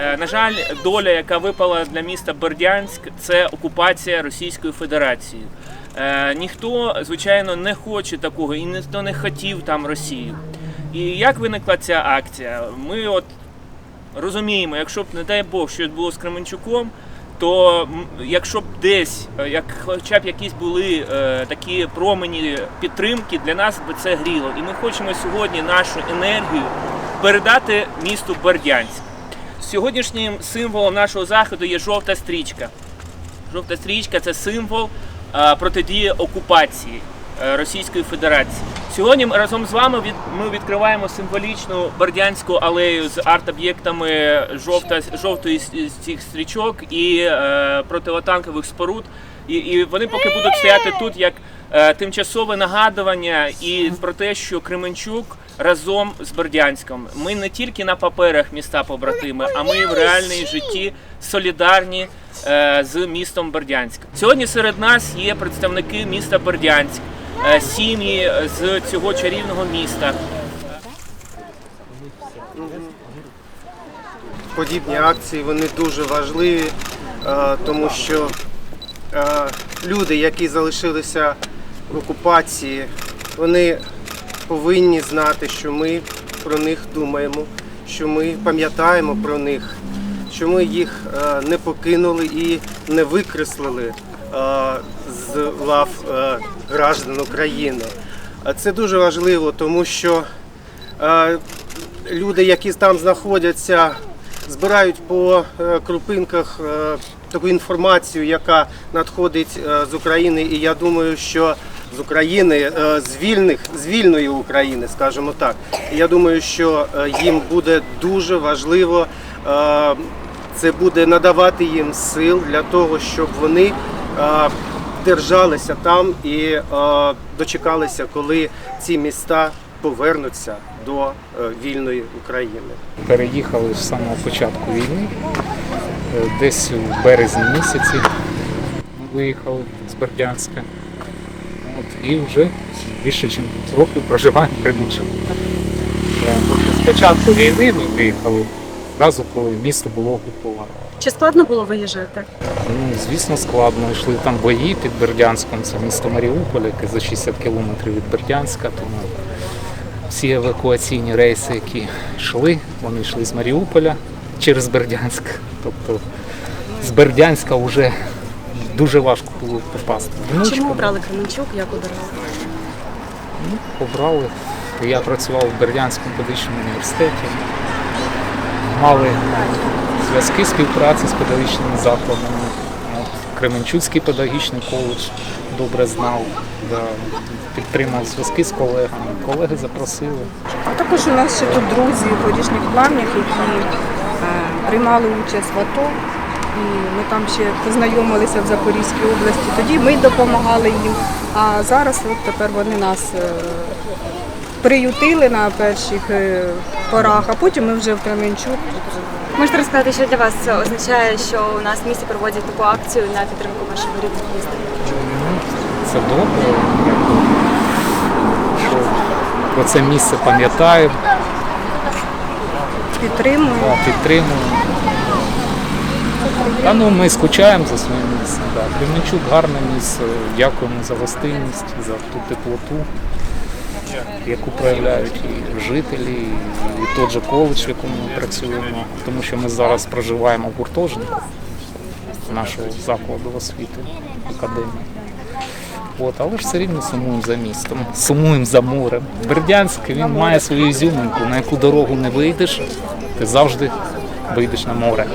Е, На жаль, доля, яка випала для міста Бердянськ, це окупація Російською Федерацією. Е, Ніхто, звичайно, не хоче такого і ніхто не хотів там Росію. І як виникла ця акція? Ми от розуміємо, якщо б, не дай Бог, щось було з Кременчуком, то якщо б десь, е, як хоча б якісь були е, такі промені підтримки, для нас би це гріло. І ми хочемо сьогодні нашу енергію передати місту Бердянськ. Сьогоднішнім символом нашого заходу є жовта стрічка. Жовта стрічка це символ протидії окупації е, Російської Федерації. Сьогодні разом з вами ми відкриваємо символічну Бердянську алею з арт-об'єктами жовтої цих стрічок і е, противотанкових споруд. І, і вони поки будуть стояти тут як е, тимчасове нагадування і про те, що Кременчук разом з Бердянськом. Ми не тільки на паперах міста побратими, а ми в реальній житті солідарні е, з містом Бердянськ. Сьогодні серед нас є представники міста Бердянськ, е, сім'ї з цього чарівного міста. подібні акції вони дуже важливі, е, тому що е, люди, які залишилися в окупації, вони повинні знати, що ми про них думаємо, що ми пам'ятаємо про них, що ми їх е, не покинули і не викреслили е, з лав е, граждан України. Це дуже важливо, тому що е, люди, які там знаходяться, збирають по е, крупинках е, таку інформацію, яка надходить е, з України. І я думаю, що з України, е, з вільних, з вільної України, скажімо так. Я думаю, що е, їм буде дуже важливо. Це буде надавати їм сил для того, щоб вони держалися там і дочекалися, коли ці міста повернуться до вільної України. переїхали з самого початку війни. Десь у березні місяці ми виїхали з Бердянська. От, і вже більше ніж років проживаємо в Кременчуку. Е, тобто З початку війни ми виїхали одразу, коли місто було окуповано. Чи складно було виїжджати? Ну, звісно, складно. Йшли там бої під Бердянськом, це місто Маріуполь, яке за 60 кілометрів від Бердянська. Тому всі евакуаційні рейси, які йшли, вони йшли з Маріуполя через Бердянськ. Тобто з Бердянська вже дуже важко було попасти. Внучка Чому обрали Кременчук? Як обирали? обрали. Я працював в Бердянському педагогічному університеті. Мали зв'язки співпраці з педагогічними закладами. Кременчуцький педагогічний коледж добре знав, да, підтримав зв'язки з колегами. Колеги запросили. А також у нас ще тут друзі в горішніх плавнях, які приймали участь в АТО. І ми там ще познайомилися в Запорізькій області. Тоді ми допомагали їм. А зараз от тепер вони нас е, приютили на перших е, порах, а потім ми вже в Кременчук. Можете розказати, що для вас це означає, що у нас в місті проводять таку акцію на підтримку вашого рідного міста? Це добре. Що про це місце пам'ятаємо, Підтримуємо. да, підтримуємо. Та ну ми скучаємо за своїм місцем. Да. Кременчук гарне місце. Дякуємо за гостинність, за ту теплоту, яку проявляють і жителі, і той же коледж, в якому ми працюємо. Тому що ми зараз проживаємо в гуртожитку нашого закладу освіти, академії. От, але ж все рівно сумуємо за містом, сумуємо за морем. Бердянськ він має свою ізюминку, на яку дорогу не вийдеш, ти завжди вийдеш на море.